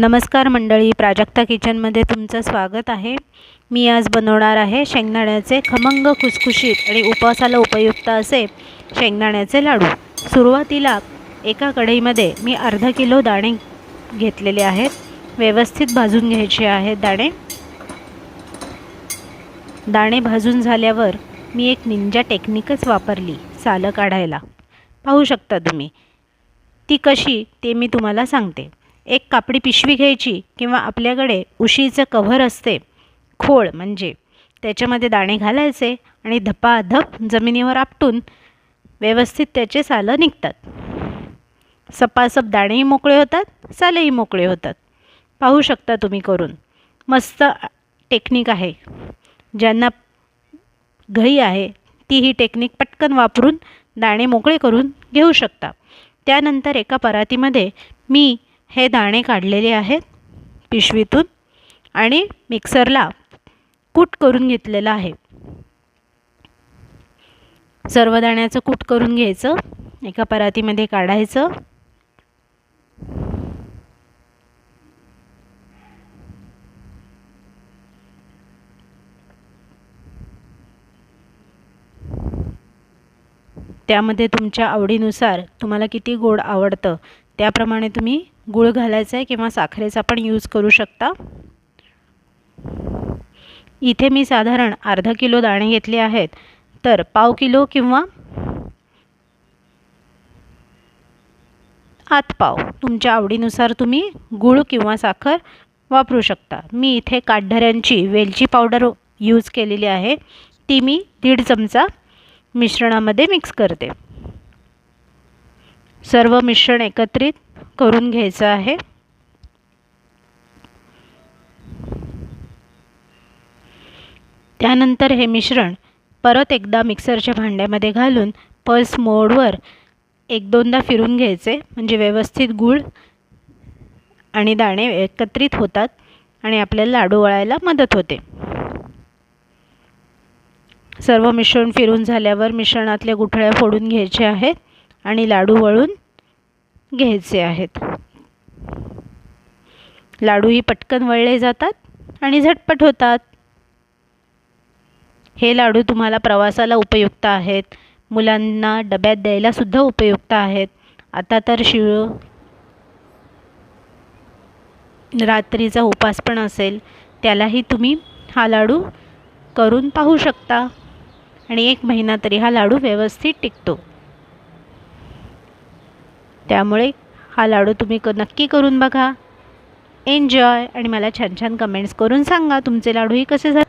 नमस्कार मंडळी प्राजक्ता किचनमध्ये तुमचं स्वागत आहे. मी आज बनवणार आहे शेंगदाण्याचे खमंग खुसखुशीत आणि उपवासाला उपयुक्त असे शेंगदाण्याचे लाडू. सुरुवातीला एका कढईमध्ये मी अर्धा किलो दाणे घेतलेले आहेत. व्यवस्थित भाजून घ्यायचे आहेत दाणे. दाणे भाजून झाल्यावर मी एक निंजा टेक्निकच वापरली सालं काढायला. पाहू शकता तुम्ही. ती कशी ते मी तुम्हाला सांगते. एक कापडी पिशवी घ्यायची किंवा आपल्याकडे उशीचं कव्हर असते खोळ म्हणजे. त्याच्यामध्ये दाणे घालायचे आणि धपाधप जमिनीवर आपटून व्यवस्थित त्याचे सालं निघतात. सपासप दाणेही मोकळे होतात सालेही मोकळे होतात. पाहू शकता तुम्ही करून. मस्त टेक्निक आहे. ज्यांना घई आहे ती ही टेक्निक पटकन वापरून दाणे मोकळे करून घेऊ शकता. त्यानंतर एका परातीमध्ये मी हे दाणे काढलेले आहेत पिशवीतून आणि मिक्सरला कूट करून घेतलेलं आहे. सर्व दाण्याचं कूट करून घ्यायचं एका परातीमध्ये काढायचं. त्यामध्ये तुमच्या आवडीनुसार तुम्हाला किती गोड आवडतं त्याप्रमाणे तुम्ही गूळ घालायचा आहे किंवा साखरेचा पण यूज करू शकता. इथे मी साधारण अर्धा किलो दाणे घेतले आहेत. तर पाव किलो किंवा आत पाव. तुमच्या आवडीनुसार तुम्ही गूळ किंवा साखर वापरू शकता. मी इथे काटढऱ्यांची वेलची पावडर यूज केलेली आहे. ती मी दीड चमचा मिश्रणामध्ये मिक्स करते. सर्व मिश्रण एकत्रित करून घ्यायचं आहे. त्यानंतर हे मिश्रण परत एकदा मिक्सरच्या भांड्यामध्ये घालून पल्स मोडवर एक दोनदा फिरून घ्यायचे. म्हणजे व्यवस्थित गूळ आणि दाणे एकत्रित होतात आणि आपल्याला लाडू वळायला मदत होते. सर्व मिश्रण फिरून झाल्यावर मिश्रणातल्या गुठळ्या फोडून घ्यायच्या आहेत आणि लाडू वळून घ्यायचे आहेत. लाडूही पटकन वळले जातात आणि झटपट होतात. हे लाडू तुम्हाला प्रवासाला उपयुक्त आहेत. मुलांना डब्यात द्यायलासुद्धा उपयुक्त आहेत. आता तर शिव रात्रीचा उपास पण असेल. त्यालाही तुम्ही हा लाडू करून पाहू शकता. आणि एक महिना तरी हा लाडू व्यवस्थित टिकतो. त्यामुळे हा लाडू तुम्ही क नक्की करून बघा. एन्जॉय आणि मला छान छान कमेंट्स करून सांगा तुमचे लाडूही कसे झाले.